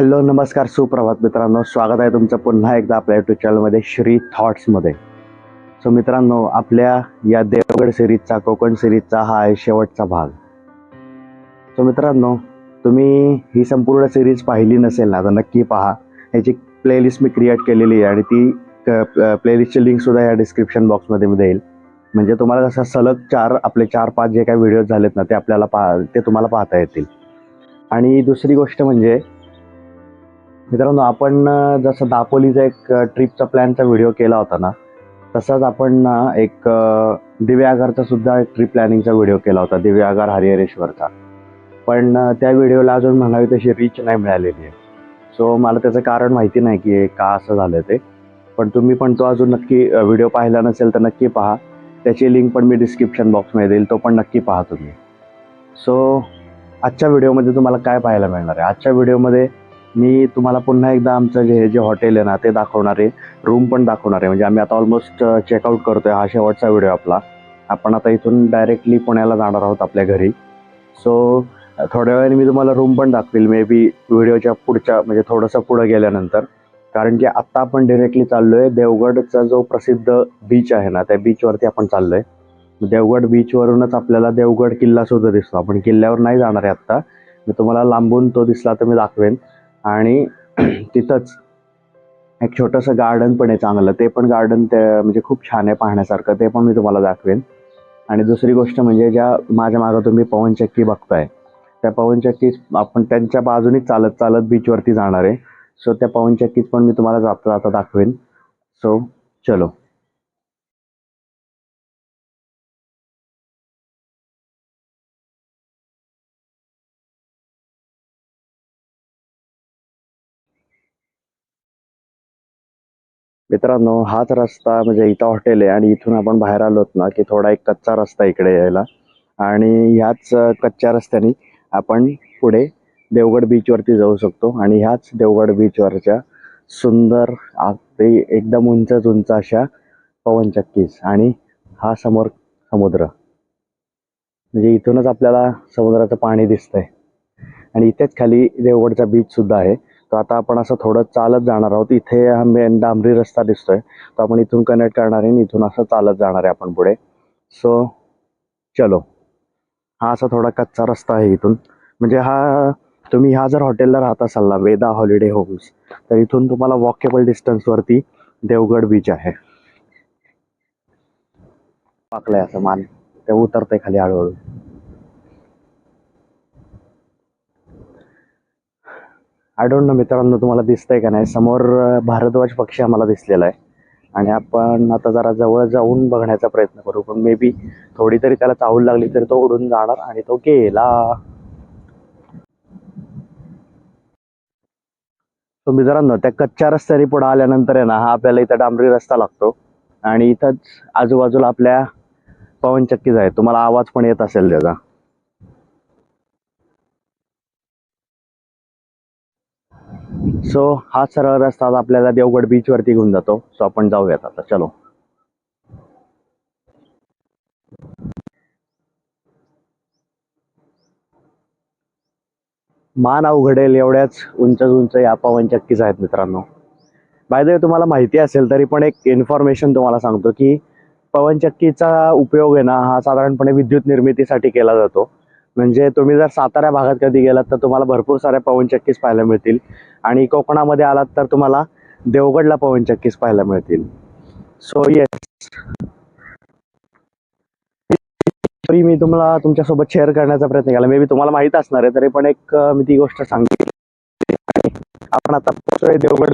Hello नमस्कार सुप्रभात मित्रांनो. स्वागत आहे तुमचं पुन्हा एकदा आपल्या युट्यूब चॅनलमध्ये श्री थॉट्समध्ये सो मित्रांनो आपल्या या देवगड सिरीजचा कोकण सिरीजचा हा आहे शेवटचा भाग. सो मित्रांनो तुम्ही ही संपूर्ण सिरीज पाहिली नसेल ना तर नक्की पहा. ह्याची प्लेलिस्ट मी क्रिएट केलेली आहे आणि ती प्लेलिस्टची लिंकसुद्धा या डिस्क्रिप्शन बॉक्समध्ये मी देईल. म्हणजे तुम्हाला कसं सलग चार आपले चार पाच जे काही व्हिडिओज झालेत ना ते आपल्याला पा ते तुम्हाला पाहता येतील. आणि दुसरी गोष्ट म्हणजे मित्रांनो आपण जसं दापोलीचा एक ट्रिपचा प्लॅनचा व्हिडिओ केला होता ना तसाच आपण एक अ, सुद्धा एक ट्रिप प्लॅनिंगचा व्हिडिओ केला होता दिव्यागार हरिहरेश्वरचा. पण त्या व्हिडिओला अजून म्हणावी तशी रीच नाही मिळालेली आहे. सो मला त्याचं कारण माहिती नाही की का असं झालं ते. पण तुम्ही पण तो अजून नक्की व्हिडिओ पाहिला नसेल तर नक्की पहा. त्याची लिंक पण मी डिस्क्रिप्शन बॉक्समध्ये देईल तो पण नक्की पहा तुम्ही. सो आजच्या व्हिडिओमध्ये तुम्हाला काय पाहायला मिळणार आहे? आजच्या व्हिडिओमध्ये मी तुम्हाला पुन्हा एकदा आमचं जे हे जे हॉटेल आहे ना ते दाखवणार आहे. रूम पण दाखवणार आहे. म्हणजे आम्ही आता ऑलमोस्ट चेकआउट करतो आहे हा शेवटचा व्हिडिओ आपला. आपण आता इथून डायरेक्टली पुण्याला जाणार आहोत आपल्या घरी. सो थोड्या वेळाने मी तुम्हाला रूम पण दाखवेल. मे बी व्हिडिओच्या पुढच्या म्हणजे थोडंसं पुढं गेल्यानंतर. कारण की आत्ता आपण डिरेक्टली चाललो आहे देवगडचा जो प्रसिद्ध बीच आहे ना त्या बीचवरती आपण चाललो आहे देवगड बीचवरूनच आपल्याला देवगड किल्ला सुद्धा दिसतो. आपण किल्ल्यावर नाही जाणार आहे आत्ता. मी तुम्हाला लांबून तो दिसला तर मी दाखवेन. आणि तिथंच एक छोटंसं गार्डन पण आहे चांगलं. ते पण गार्डन ते म्हणजे खूप छान आहे पाहण्यासारखं. ते पण मी तुम्हाला दाखवेन. आणि दुसरी गोष्ट म्हणजे ज्या माझ्या मागं तुम्ही पवनचक्की बघताय त्या पवनचक्कीच आपण त्यांच्या बाजूनीच चालत चालत बीचवरती जाणार आहे. सो त्या पवनचक्कीच पण मी तुम्हाला जाता जाता दाखवेन. सो चलो. मित्रांनो हाच रस्ता म्हणजे इथं हॉटेल आहे आणि इथून आपण बाहेर आलोत ना की थोडा एक कच्चा रस्ता इकडे यायला. आणि ह्याच कच्च्या रस्त्याने आपण पुढे देवगड बीचवरती जाऊ शकतो. आणि ह्याच देवगड बीचवरच्या सुंदर अगदी एकदम उंचच उंच अशा पवनचक्कीस आणि हा समोर समुद्र. म्हणजे इथूनच आपल्याला समुद्राचं पाणी दिसतंय. आणि इथेच खाली देवगडचा बीच सुद्धा आहे. तर आता आपण असं थोडं चालत जाणार आहोत. इथे हा मेन डांबरी रस्ता दिसतोय. तर आपण इथून कनेक्ट करणार आहे आणि इथून असं चालत जाणार आहे आपण पुढे. सो चलो. हा असा थोडा कच्चा रस्ता आहे इथून. म्हणजे हा तुम्ही ह्या जर हॉटेलला राहत असाल ना वेदा हॉलिडे होम्स तर इथून तुम्हाला वॉकेबल डिस्टन्सवरती देवगड बीच आहे. पाकलंय असं मान. ते उतरतंय खाली हळूहळू. आय डोंट नो मित्रांनो तुम्हाला दिसतंय का नाही. समोर भारद्वाज पक्षी आम्हाला दिसलेला आहे. आणि आपण आता जरा जवळ जाऊन बघण्याचा प्रयत्न करू. पण मे बी थोडी तरी त्याला चाहूल लागली तरी तो उडून जाणार आणि तो गेला. सो मित्रांनो त्या कच्च्या रस्त्याने पुढे आल्यानंतर आहे ना हा आपल्याला इथं डांबरी रस्ता लागतो. आणि इथंच आजूबाजूला आपल्या पवनचक्कीज आहे तुम्हाला आवाज पण येत असेल त्याचा. सो हा सरळ रस्ता आज आपल्याला देवगड बीच वरती घेऊन जातो. सो आपण जाऊयात आता. चलो. मान अवघडेल एवढ्याच उंच उंच या पवनचक्कीज आहेत मित्रांनो. बाय द तुम्हाला माहिती असेल तरी पण एक इन्फॉर्मेशन तुम्हाला सांगतो की पवनचक्कीचा उपयोग आहे ना हा साधारणपणे विद्युत निर्मितीसाठी केला जातो. म्हणजे तुम्ही जर सातारा भागात कधी गेलात तर तुम्हाला भरपूर साऱ्या पवनचक्कीस पाहायला मिळतील. आणि कोकणामध्ये आलात तर तुम्हाला देवगडला पवनचक्कीस पाहायला मिळतील. सो येस तरी मी तुम्हाला तुमच्यासोबत शेअर करण्याचा प्रयत्न केला. मे बी तुम्हाला माहीत असणार आहे तरी पण एक मी ती गोष्ट सांगितली आपण आता पोहोचतोय देवगड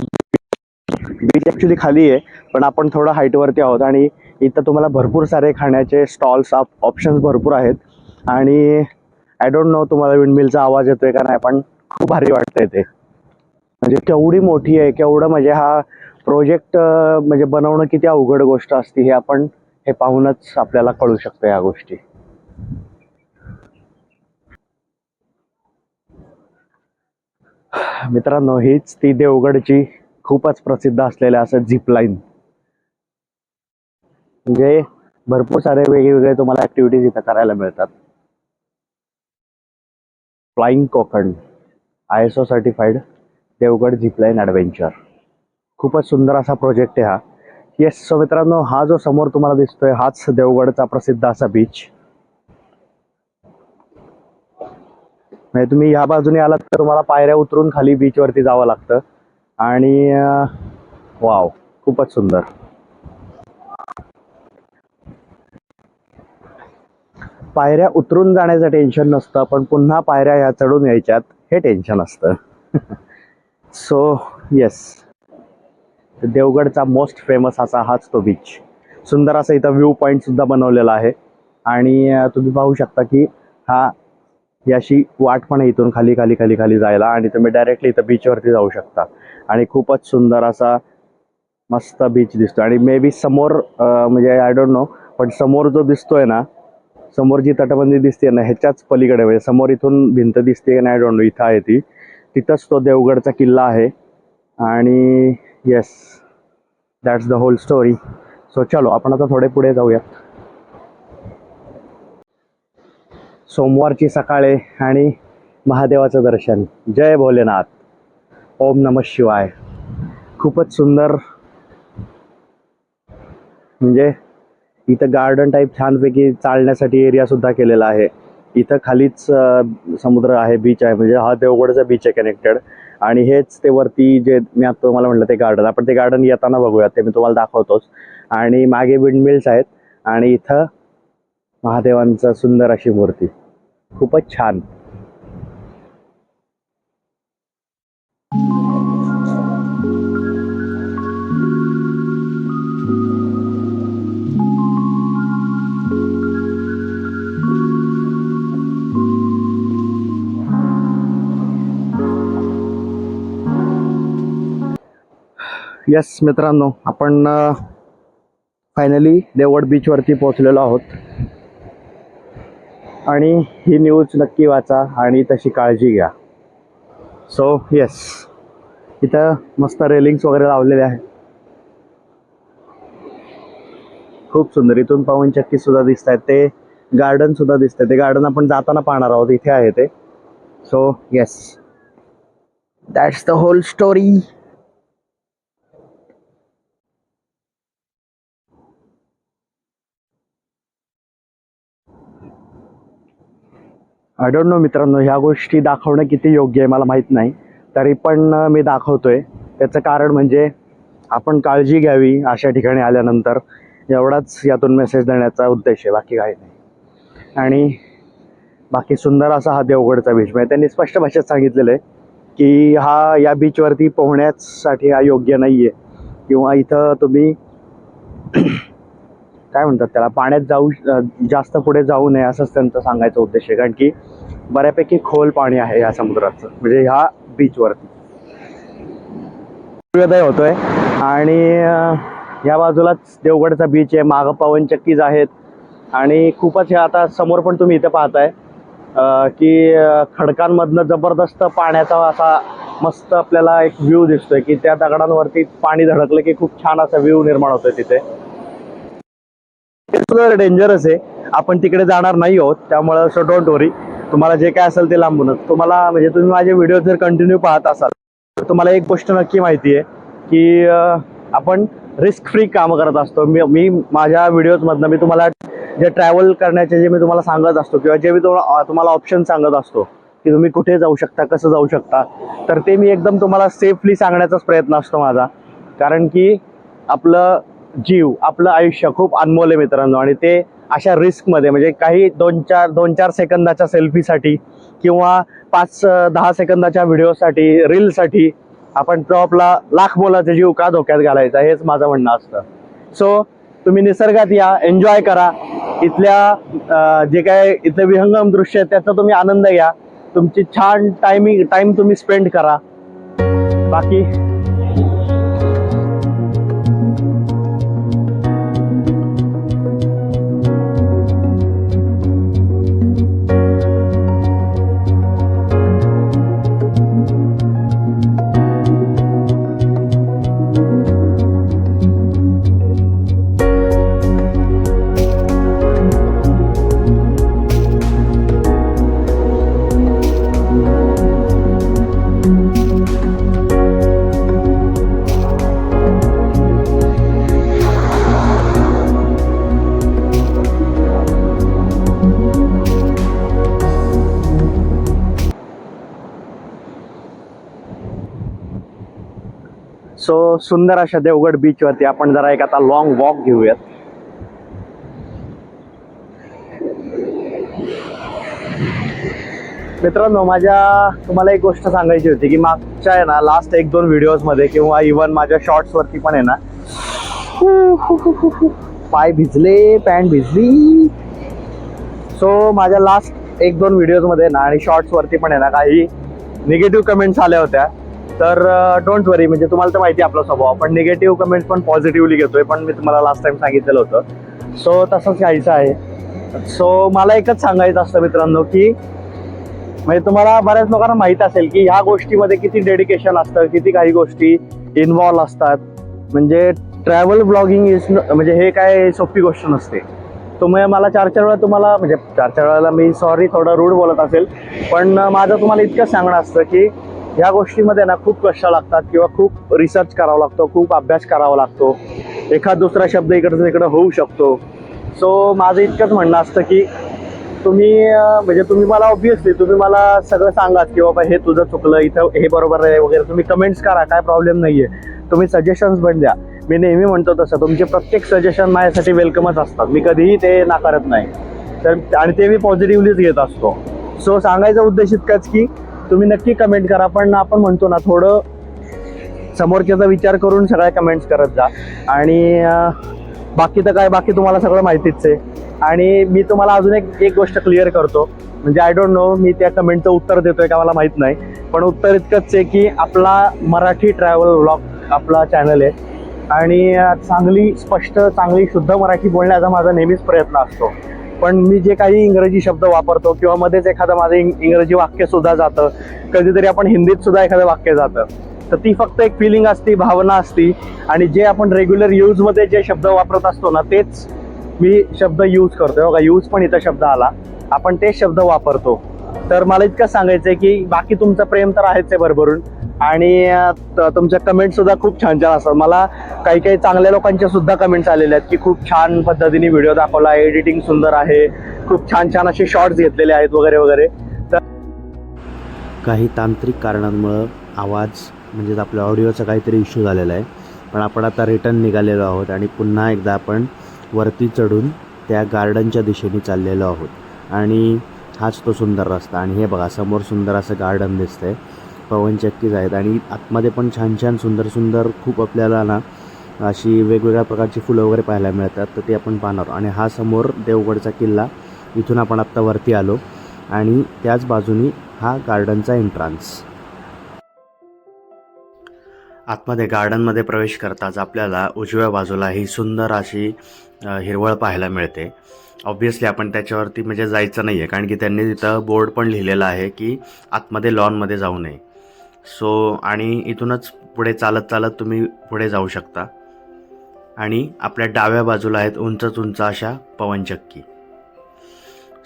बीच ॲक्च्युली खाली आहे पण आपण थोडं हाईटवरती आहोत. आणि इथं तुम्हाला भरपूर सारे खाण्याचे स्टॉल्स ऑप्शन्स भरपूर आहेत. आणि आय डोंट नो तुम्हाला विंडमिलचा आवाज येतोय का नाही पण खूप भारी वाटतंय ते. म्हणजे केवढी मोठी आहे केवढं म्हणजे हा प्रोजेक्ट म्हणजे बनवणं किती अवघड गोष्ट असते हे आपण हे पाहूनच आपल्याला कळू शकतं या गोष्टी. मित्रांनो हीच ती देवगडची खूपच प्रसिद्ध असलेल्या असं झिप लाईन म्हणजे भरपूर सारे वेगवेगळे तुम्हाला ऍक्टिव्हिटीज इथं करायला मिळतात. Flying Konkan I S O certified Devgad zipline adventure खूपच सुंदर असा प्रोजेक्ट आहे हा. येस सो मित्रांनो हा जो समोर तुम्हाला दिसतोय हाच देवगडचा प्रसिद्ध असा बीच म्हणजे तुम्ही ह्या बाजूने आलात तर तुम्हाला पायऱ्या उतरून खाली बीचवरती जावं लागतं. आणि वाव खूपच सुंदर. पायऱ्या उतरून जाण्याचं टेन्शन नसतं पण पुन्हा पायऱ्या ह्या चढून यायच्यात हे टेन्शन असतं. सो येस देवगडचा मोस्ट फेमस असा हाच तो बीच सुंदर असा इथं व्ह्यू पॉईंट सुद्धा बनवलेला आहे. आणि तुम्ही पाहू शकता की हा याशी वाट पण आहे इथून खाली खाली खाली खाली जायला आणि तुम्ही डायरेक्टली इथं बीचवरती जाऊ शकता. आणि खूपच सुंदर असा मस्त बीच दिसतो आणि मे बी समोर म्हणजे आय डोंट नो पण समोर जो दिसतोय ना समोर जी तटबंदी दिसते ना ह्याच्याच पलीकडे म्हणजे समोर इथून भिंत दिसते की नाही डोंट इथं आहे ती. तिथंच तो देवगडचा किल्ला आहे. आणि yes that's the whole story so चलो आपण आता थोडे पुढे जाऊयात. सोमवारची सकाळे आणि महादेवाचं दर्शन. जय भोलेनाथ. ओम नम शिवाय. खूपच सुंदर म्हणजे इथं गार्डन टाईप छानपैकी चालण्यासाठी एरिया सुद्धा केलेला आहे. इथं खालीच समुद्र आहे बीच आहे. म्हणजे हा देवगडचा बीच आहे कनेक्टेड आणि हेच ते वरती जे मी आता तुम्हाला म्हटलं ते गार्डन आपण ते गार्डन येताना बघूयात ते मी तुम्हाला दाखवतोच. आणि मागे विंडमिल्स आहेत. आणि इथं महादेवांचं सुंदर अशी मूर्ती. खूपच छान. येस मित्रांनो आपण फायनली देवड बीचवरती पोहोचलेलो आहोत. आणि ही न्यूज नक्की वाचा आणि तशी काळजी घ्या. सो येस इथं मस्त रेलिंग्स वगैरे लावलेले आहे खूप सुंदर इथून पाहून चक्की सुद्धा दिसत आहेत ते गार्डन सुद्धा दिसत ते गार्डन आपण जाताना पाहणार आहोत इथे आहे ते. So yes that's the whole story I don't know मित्रांनो ह्या गोष्टी दाखवणं किती योग्य आहे मला माहीत नाही. तरी पण मी मी दाखवतोय. त्याचं कारण म्हणजे आपण काळजी घ्यावी अशा ठिकाणी आल्यानंतर. एवढाच यातून मेसेज देण्याचा उद्देश आहे बाकी काही नाही. आणि बाकी सुंदर असा हा देवगडचा बीच म्हणजे त्यांनी स्पष्ट भाषेत सांगितलेलं आहे की हा या बीचवरती पोहण्यासाठी हा योग्य नाही आहे किंवा इथं तुम्ही काय म्हणतात त्याला पाण्यात जाऊ जास्त पुढे जाऊ नये असंच त्यांचा सांगायचा उद्देश आहे. कारण की बऱ्यापैकी खोल पाणी आहे या समुद्राचं म्हणजे ह्या बीचवरती सूर्योदय होतोय आणि या बाजूलाच देवगडचा बीच आहे मागं पवनचक्कीज आहेत. आणि खूपच हे आता समोर पण तुम्ही इथे पाहताय की खडकांमधनं जबरदस्त पाण्याचा असा मस्त आपल्याला एक व्ह्यू दिसतोय की त्या दगडांवरती पाणी धडकलं की खूप छान असा व्ह्यू निर्माण होतोय तिथे. डेंजरस आहे. आपण तिकडे जाणार नाही आहोत त्यामुळं सो डोंट वरी तुम्हाला जे काय असेल ते लांबूनच. तुम्हाला म्हणजे तुम्ही माझे व्हिडिओ जर कंटिन्यू पाहत असाल तर तुम्हाला एक गोष्ट नक्की माहिती आहे की आपण रिस्क फ्री कामं करत असतो. मी मी माझ्या व्हिडिओजमधनं मी तुम्हाला जे ट्रॅव्हल करण्याचे जे मी तुम्हाला सांगत असतो किंवा जे मी तुम्हाला तुम्हाला ऑप्शन सांगत असतो की तुम्ही कुठे जाऊ शकता कसं जाऊ शकता तर ते मी एकदम तुम्हाला सेफली सांगण्याचाच प्रयत्न असतो माझा. कारण की आपलं जीव आपलं आयुष्य खूप अनमोल आहे मित्रांनो. आणि ते अशा रिस्कमध्ये म्हणजे काही दोन चार दोन चार सेकंदाच्या सेल्फीसाठी किंवा पाच दहा सेकंदाच्या व्हिडिओसाठी रीलसाठी आपण तो आपला लाख मोलाचा जीव का धोक्यात घालायचा हेच माझं म्हणणं असतं. सो तुम्ही निसर्गात या एन्जॉय करा. इथल्या जे काय इथले विहंगम दृश्य आहे त्याचा तुम्ही आनंद घ्या. तुमची छान टायमिंग टाईम तुम्ही स्पेंड करा. बाकी सुंदर अशा देवगड बीचवरती आपण जरा एक आता लॉंग वॉक घेऊयात. मित्रांनो माझ्या तुम्हाला एक गोष्ट सांगायची होती की मागच्या आहे ना लास्ट एक दोन व्हिडिओजमध्ये किंवा इवन माझ्या शॉर्ट्सवरती पण आहे ना पाय भिजले पॅन्ट भिजली. सो माझ्या लास्ट एक दोन व्हिडिओजमध्ये ना आणि शॉर्ट्सवरती पण आहे ना काही निगेटिव्ह कमेंट्स आल्या होत्या. तर डोंट वरी म्हणजे तुम्हाला तर माहिती आहे आपला स्वभाव. आपण निगेटिव्ह कमेंट्स पण पॉझिटिव्हली घेतोय पण मी तुम्हाला लास्ट टाइम सांगितलेलं होतं. सो तसंच घ्यायचं आहे. सो मला एकच सांगायचं असतं मित्रांनो की म्हणजे तुम्हाला बऱ्याच लोकांना माहीत असेल की ह्या गोष्टीमध्ये किती डेडिकेशन असतं किती काही गोष्टी इन्व्हॉल्व असतात. म्हणजे ट्रॅव्हल ब्लॉगिंग इज म्हणजे हे काय सोपी गोष्ट नसते. तुम्ही मला चार चार वेळा तुम्हाला म्हणजे चार चार वेळेला मी सॉरी थोडं रूढ बोलत असेल पण माझं तुम्हाला इतकंच सांगणं असतं की ह्या गोष्टीमध्ये ना खूप कष्ट लागतात किंवा खूप रिसर्च करावा लागतो खूप अभ्यास करावा लागतो. एखाद दुसरा शब्द इकडचं तिकडं होऊ शकतो. सो माझं इतकंच म्हणणं असतं की तुम्ही म्हणजे तुम्ही मला ऑब्विसली तुम्ही मला सगळं सांगाच की बाबा हे तुझं चुकलं इथं हे बरोबर आहे वगैरे. तुम्ही कमेंट्स करा काय प्रॉब्लेम नाही आहे तुम्ही सजेशन्स पण द्या. मी नेहमी म्हणतो तसं तुमचे प्रत्येक सजेशन माझ्यासाठी वेलकमच असतात. मी कधीही ते नाकारत नाही. तर आणि ते मी पॉझिटिव्हलीच घेत असतो. सो सांगायचा उद्देश इतकाच की तुम्ही नक्की कमेंट करा पण आपण म्हणतो ना थोडं समोरच्याचा विचार करून सगळ्या कमेंट्स करत जा. आणि बाकी तर काय बाकी तुम्हाला सगळं माहितीच आहे. आणि मी तुम्हाला अजून एक एक गोष्ट क्लिअर करतो. म्हणजे आय डोंट नो मी त्या कमेंटचं उत्तर देतोय का मला माहीत नाही. पण उत्तर इतकंच आहे की आपला मराठी ट्रॅव्हल व्लॉग आपला चॅनल आहे. आणि चांगली स्पष्ट चांगली शुद्ध मराठी बोलण्याचा माझा नेहमीच प्रयत्न असतो. पण मी जे काही इंग्रजी शब्द वापरतो किंवा मध्येच एखादं माझं इंग- इंग्रजी वाक्य सुद्धा जातं कधीतरी आपण हिंदीत सुद्धा एखादं वाक्य जातं तर ती फक्त एक फिलिंग असती भावना असती. आणि जे आपण रेग्युलर यूजमध्ये जे शब्द वापरत असतो ना तेच मी शब्द यूज करतो बघा यूज पण इथं शब्द आला. आपण तेच शब्द वापरतो. तर मला इतकं सांगायचं आहे की बाकी तुमचं प्रेम तर आहेच आहे भरभरून. आणि तुमच्या कमेंट सुद्धा खूप छान छान असतात. मला काही काही चांगल्या लोकांच्या सुद्धा कमेंट्स आलेल्या आहेत की खूप छान पद्धतीने व्हिडिओ दाखवला एडिटिंग सुंदर आहे. खूप छान छान असे शॉर्ट्स घेतलेले आहेत वगैरे वगैरे. तर काही तांत्रिक कारणांमुळं आवाज म्हणजेच आपल्या ऑडिओचा काहीतरी इश्यू झालेला आहे. पण आपण आता रिटर्न निघालेलो आहोत आणि पुन्हा एकदा आपण वरती चढून त्या गार्डनच्या दिशेने चाललेलो आहोत. आणि हाच तो सुंदर रस्ता. आणि हे बघा समोर सुंदर असं गार्डन दिसतंय. पवनचक्कीज आहेत. आणि आतमध्ये पण छान छान सुंदर सुंदर खूप आपल्याला ना अशी वेगवेगळ्या प्रकारची फुलं वगैरे पाहायला मिळतात. तर ते आपण पाहणार. आणि हा समोर देवगडचा किल्ला. इथून आपण आत्ता वरती आलो. आणि त्याच बाजूनी हा गार्डनचा एंट्रान्स आतमध्ये गार्डनमध्ये प्रवेश करताच आपल्याला उजव्या बाजूला ही सुंदर अशी हिरवळ पाहायला मिळते. ऑब्व्हियसली आपण त्याच्यावरती म्हणजे जायचं नाही आहे कारण की त्यांनी तिथं बोर्ड पण लिहिलेला आहे की आतमध्ये लॉनमध्ये जाऊ नये. सो आणि इथूनच पुढे चालत चालत तुम्ही पुढे जाऊ शकता. आणि आपल्या डाव्या बाजूला आहेत उंचच उंच अशा पवनचक्की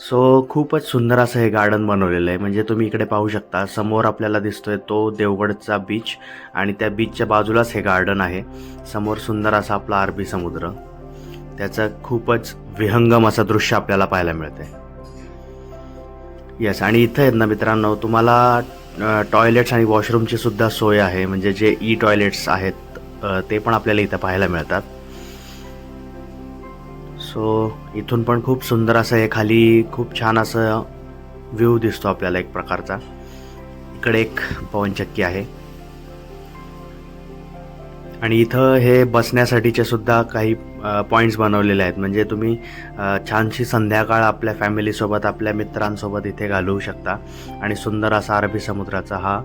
सो खूपच सुंदर असं हे गार्डन बनवलेलं आहे. म्हणजे तुम्ही इकडे पाहू शकता समोर आपल्याला दिसतोय तो देवगडचा बीच आणि त्या बीचच्या बाजूलाच हे गार्डन आहे. समोर सुंदर असा आपला अरबी समुद्र. त्याचं खूपच विहंगम असं दृश्य आपल्याला पाहायला मिळतं आहे येस आणि इथं आहेत ना मित्रांनो तुम्हाला टॉयलेट्स आणि वॉशरूमची सुद्धा सोय आहे. म्हणजे जे ई टॉयलेट्स आहेत ते पण आपल्याला इथं पाहायला मिळतात. सो इथून पण खूप सुंदर असं हे खाली खूप छान असं व्ह्यू दिसतो आपल्याला एक प्रकारचा. इकडे एक पवनचक्की आहे. आणि इथं हे बसण्यासाठीचे सुद्धा काही पॉईंट्स बनवलेले आहेत. म्हणजे तुम्ही छानशी संध्याकाळ आपल्या फॅमिलीसोबत आपल्या मित्रांसोबत इथे घालवू शकता. आणि सुंदर असा अरबी समुद्राचा हा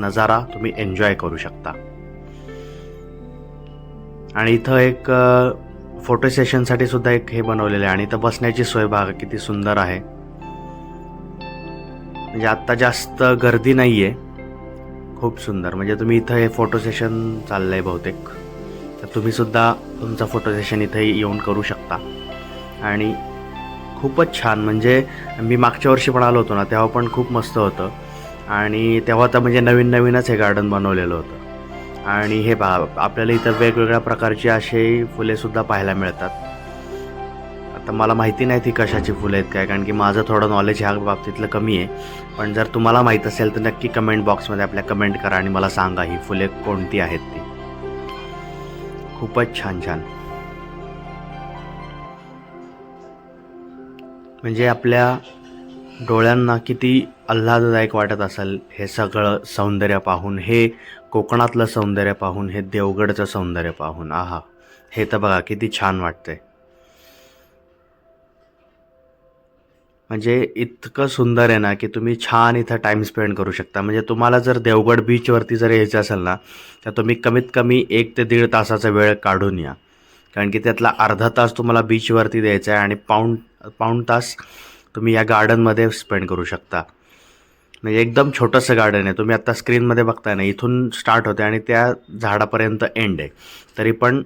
नजारा तुम्ही एन्जॉय करू शकता. आणि इथं एक फोटो सेशनसाठी सुद्धा एक हे बनवलेलं आहे. आणि इथं बसण्याची सोय बघा किती सुंदर आहे. म्हणजे आत्ता जास्त गर्दी नाही आहे खूप सुंदर. म्हणजे तुम्ही इथं हे फोटो सेशन चाललं आहे बहुतेक. तर तुम्ही सुद्धा तुमचं फोटो सेशन इथे येऊन करू शकता. आणि खूपच छान. म्हणजे मी मागच्या वर्षी पण आलो होतो ना तेव्हा पण खूप मस्त होतं. आणि तेव्हा तर म्हणजे नवीन नवीनच हे गार्डन बनवलेलं होतं. आणि हे पहा आपल्याला इथं वेगवेगळ्या प्रकारची असे फुलेसुद्धा पाहायला मिळतात. आता मला माहिती नाही ती कशाची फुलं आहेत काय कारण की माझं थोडं नॉलेज ह्या बाबतीतलं कमी आहे. पण जर तुम्हाला माहीत असेल तर नक्की कमेंट बॉक्समध्ये आपल्या कमेंट करा आणि मला सांगा ही फुले कोणती आहेत ती. खूपच छान छान. म्हणजे आपल्या डोळ्यांना किती आल्हाददायक वाटत असेल हे सगळं सौंदर्य पाहून हे कोकणातलं सौंदर्य पाहून हे देवगडचं सौंदर्य पाहून. आहा हे तर बघा किती छान वाटतंय. म्हणजे इतकं सुंदर आहे ना की तुम्ही छान इथं टाईम स्पेंड करू शकता. म्हणजे तुम्हाला जर देवगड बीचवरती जर यायचं असेल ना तर तुम्ही कमीत कमी एक ते दीड तासाचा वेळ काढून या. कारण की त्यातला अर्धा तास तुम्हाला बीचवरती द्यायचा आहे आणि पाऊण पाऊण तास तुम्ही या गार्डनमध्ये स्पेंड करू शकता. म्हणजे एकदम छोटंसं गार्डन आहे. तुम्ही आत्ता स्क्रीनमध्ये बघताय ना इथून स्टार्ट होते आणि त्या झाडापर्यंत एंड आहे. तरी पण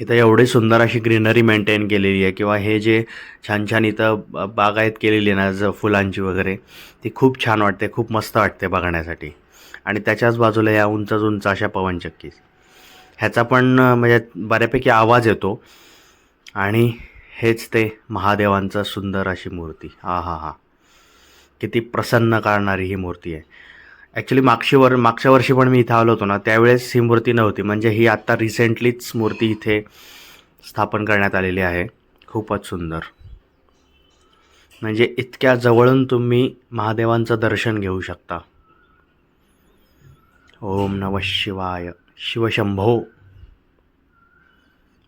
इथं एवढी सुंदर अशी ग्रीनरी मेंटेन केलेली आहे. किंवा हे जे छान छान इथं ब- बागायत केलेली आहे ना ज फुलांची वगैरे ती खूप छान वाटते खूप मस्त वाटते बघण्यासाठी. आणि त्याच्याच बाजूला या उंच उंच अशा पवनचक्कीस ह्याचा पण म्हणजे बऱ्यापैकी आवाज येतो. आणि हेच ते महादेवांचं सुंदर अशी मूर्ती. हा हा हा किती प्रसन्न करणारी ही मूर्ती आहे. ॲक्च्युली मागशी वर मागच्या वर्षी पण मी इथं आलो होतो ना त्यावेळेस ही मूर्ती नव्हती. म्हणजे ही आत्ता रिसेंटलीच मूर्ती इथे स्थापन करण्यात आलेली आहे. खूपच सुंदर. म्हणजे इतक्या जवळून तुम्ही महादेवांचं दर्शन घेऊ शकता. ओम नम शिवाय. शिवशंभो.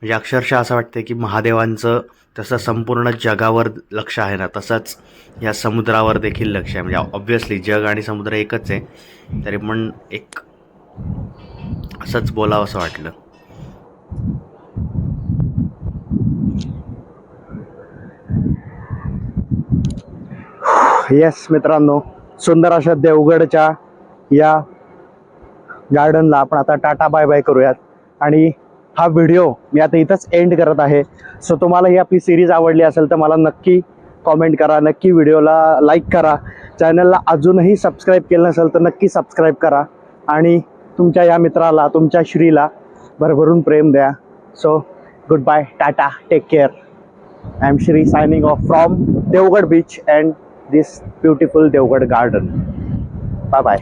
म्हणजे अक्षरशः असं वाटतं की महादेवांचं तसं संपूर्ण जगावर लक्ष आहे ना तसंच या समुद्रावर देखील लक्ष आहे. म्हणजे ऑब्व्हियसली जग आणि समुद्र एकच आहे तरी पण एक असंच बोलावं असं वाटलं. येस मित्रांनो सुंदर अशा देवगडच्या या गार्डनला आपण आता टाटा बाय बाय करूयात. आणि हा व्हिडिओ मी आता इथंच एंड करत आहे. सो तुम्हाला ही आपली सिरीज आवडली असेल तर मला नक्की कॉमेंट करा नक्की व्हिडिओला लाईक करा. चॅनलला अजूनही सबस्क्राईब केलं नसेल तर नक्की सबस्क्राईब करा. आणि तुमच्या या मित्राला तुमच्या श्रीला भरभरून प्रेम द्या. So good bye tata take care I am Shri signing off from Devgad beach and this beautiful Devgad garden bye bye